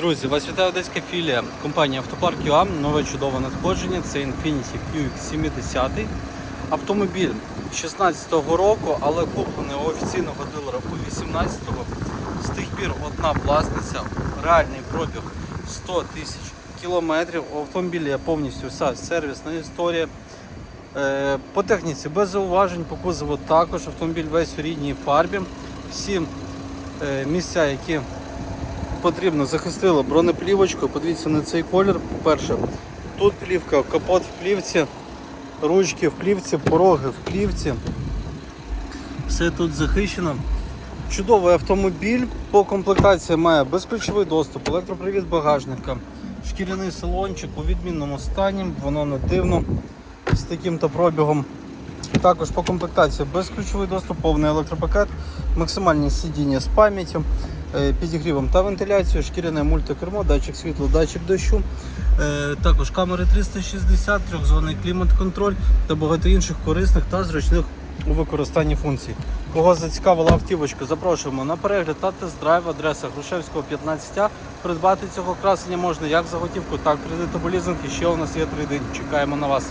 Друзі, вас вітає одеська філія компанії Автопарк ЮАМ. Нове чудове надходження. Це Infiniti QX70. Автомобіль 16-го року, але куплений у офіційного дилера у 18-го. З тих пір одна власниця, реальний пробіг 100 тисяч кілометрів. У автомобілі повністю вся сервісна історія. Е, По техніці без зауважень, по кузову також. Автомобіль весь у рідній фарбі. Всі е, місця, які потрібно, захистили бронеплівочкою. Подивіться на цей колір. По-перше, тут плівка, капот в плівці, ручки в плівці, пороги в плівці. Все тут захищено. Чудовий автомобіль. По комплектації має безключовий доступ, електропривід багажника, шкіряний салончик у відмінному стані, воно не дивно з таким-то пробігом. Також по комплектації безключовий доступ, повний електропакет, максимальні сидіння з пам'яттю, підігрівом та вентиляцією, шкіряне мультикермо, датчик світла, датчик дощу. Е, Також камери 360, трьохзонний клімат-контроль та багато інших корисних та зручних у використанні функцій. Кого зацікавила автівочка, запрошуємо на перегляд та тест-драйв адреса Грушевського 15А. Придбати цього красення можна як за готівку, так і кредит лізинг. І ще у нас є трейдинг. Чекаємо на вас.